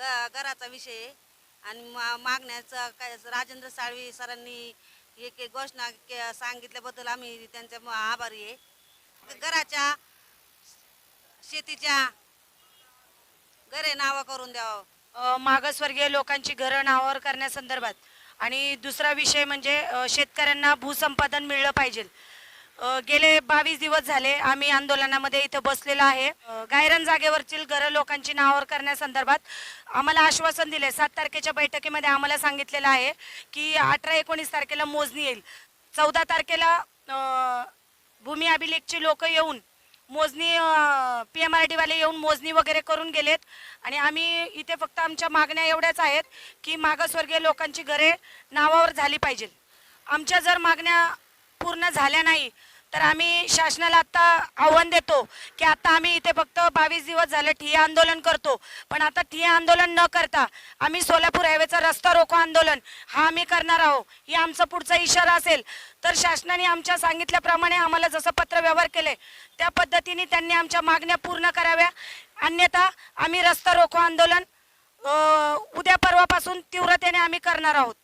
ग घराचा विषय आहे. आणि मा मागण्याचं काय राजेंद्र साळवी सरांनी एक एक घोषणा के- सांगितल्याबद्दल आम्ही त्यांच्या म- आभारी आहे. घराच्या शेतीच्या घरे नावं करून द्यावं. अ, मागासवर्गीय लोकांची घरं नावावर करण्यासंदर्भात. आणि दुसरा विषय म्हणजे अ, शेतकऱ्यांना भूसंपादन मिळलं पाहिजे. गेले बावीस दिवस झाले. आम्ही आंदोलनामध्ये इथं बसलेलो आहे. गायरन जागेवरची घरं लोकांची नावावर करण्यासंदर्भात आम्हाला आश्वासन दिले. सात तारखेच्या बैठकीमध्ये आम्हाला सांगितलेलं आहे की अठरा एकोणीस तारखेला मोजणी येईल. चौदा तारखेला भूमी अभिलेखची लोक येऊन मोजणी पी एम आर डीवाले येऊन मोजणी वगैरे करून गेलेत. आणि आम्ही इथे फक्त आमच्या मागण्या एवढ्याच आहेत की मागासवर्गीय लोकांची घरे नावावर झाली पाहिजे आमच्या जर मागण्या पूर्ण झाल्या नाही तर आम्ही शासनाला आता आव्हान देतो की आता आम्ही इथे फक्त बावीस दिवस झाले ठिय्या आंदोलन करतो. पण आता ठिय्या आंदोलन न करता आम्ही सोलापूर हायवेचा रस्ता रोको आंदोलन. हा आम्ही करणार आहोत. ही आमचा पुढचा इशारा असेल. तर शासनाने आमच्या सांगितल्याप्रमाणे आम्हाला जसं पत्र व्यवहार केले त्या पद्धतीने त्यांनी आमच्या मागण्या पूर्ण कराव्या. अन्यथा आम्ही रस्ता रोको आंदोलन उद्या परवापासून तीव्रतेने आम्ही करणार आहोत.